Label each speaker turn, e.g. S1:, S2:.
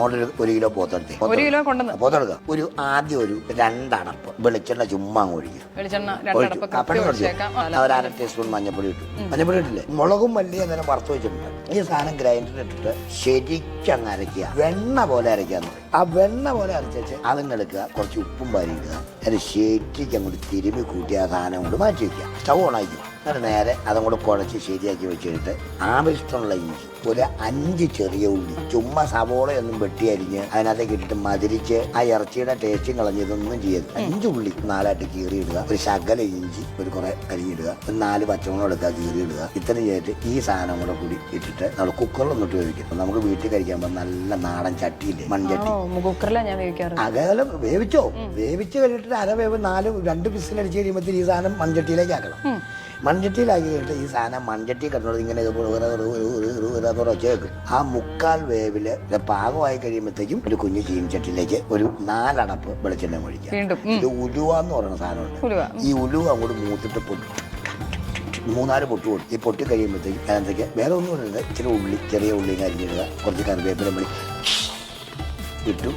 S1: Model ഒരു kilo പോത്തെടുത്ത്.
S2: ഒരു kilo കൊണ്ടുവന്ന്.
S1: പോത്തെടുക്കുക ഒരു ആദ്യം ഒരു രണ്ടടപ്പ് വെളിച്ചെണ്ണ ചുമ്മാ ഒഴിക്കുക.
S2: വെളിച്ചെണ്ണ
S1: ഒഴിച്ചു. ഒരു അര ടീസ്പൂൺ മഞ്ഞപ്പൊടി ഇട്ടു. മഞ്ഞപ്പൊടി ഇട്ടില്ലേ? മുളകും മല്ലി അന്നേരം വറുത്ത് വെച്ചിട്ടുണ്ട്. ഈ സാധനം ഗ്രൈൻഡറിൽ ഇട്ടിട്ട് ശരിക്കങ്ങ് അരയ്ക്കുക. വെണ്ണ പോലെ അരയ്ക്കാൻ ആ വെണ്ണ പോലെ അരച്ചു അതിനെടുക്കുക കുറച്ച് ഉപ്പും പാരി ഇടുക. അതിന് ശരിക്കും അങ്ങോട്ട് തിരുമ്മി കൂട്ടി ആ സാധനം കൊണ്ട് മാറ്റി വെക്കുക. സ്റ്റവ് ഓണാക്കി എന്നിട്ട് നേരെ അതും കൂടെ കുഴച്ച് ശരിയാക്കി വെച്ചിട്ട് ആവശ്യമുള്ള ഇഞ്ചി ഒരു അഞ്ച് ചെറിയ ഉള്ളി. ചുമ്മാ സവോളയൊന്നും വെട്ടി അരിഞ്ഞ് അതിനകത്തേക്ക് ഇട്ടിട്ട് മതിരിച്ച് ആ ഇറച്ചിയുടെ ടേസ്റ്റും കളഞ്ഞ് ഇതൊന്നും ചെയ്യരുത്. അഞ്ച് ഉള്ളി നാലായിട്ട് കീറി ഇടുക ഒരു ശകല ഇഞ്ചി ഒരു കുറെ അരിഞ്ഞിടുക ഒരു നാല് പച്ചമുളക് എടുക്കുക കീറി ഇടുക ഇത്രയും ചെയ്തിട്ട് ഈ സാധനം കൂടെ കൂടി ഇട്ടിട്ട് നമ്മൾ കുക്കറിലൊന്നിട്ട് വേവിക്കും. നമുക്ക് വീട്ടിൽ കഴിക്കാൻ നല്ല നാടൻ ചട്ടിയില്ലേ മൺചട്ടി
S2: കുക്കറിലാണ് ഞാൻ വേവിക്കാറ്.
S1: അകലം വേവിച്ചോ? വേവിച്ച് കഴിഞ്ഞിട്ട് അര വേവ് നാല് രണ്ട് പിസിലടിച്ച് കഴിയുമ്പോൾ ഈ സാധനം മൺചട്ടിയിലേക്ക് ആക്കണം. മൺചട്ടിയിലാക്കി കഴിഞ്ഞിട്ട് ഈ സാധനം മൺചട്ടി കണ്ടോളൂ ഇങ്ങനെ ഒച്ച വെക്കും ആ മുക്കാൽ വേവിൽ പാകമായി കഴിയുമ്പോഴത്തേക്കും ഒരു കുഞ്ഞു ചീനിച്ചട്ടിയിലേക്ക് ഒരു നാലടപ്പ് വെളിച്ചെണ്ണ
S2: ഉം.
S1: ഇത് ഉലുവ എന്ന് പറയുന്ന സാധനമുണ്ട്. ഈ ഉലുവ അങ്ങോട്ട് മൂത്തിട്ട് പൊട്ടി മൂന്നാൽ പൊട്ട് കൊടുത്തു ഈ പൊട്ടി കഴിയുമ്പോഴത്തേക്കും അതിനകത്തേക്ക് വേറെ ഒന്നും പറയുന്നത് ഇച്ചിരി ഉള്ളി ചെറിയ ഉള്ളി കരിഞ്ഞിടുക കുറച്ച് കറിവേപ്പിലും വിളി ഇട്ടു.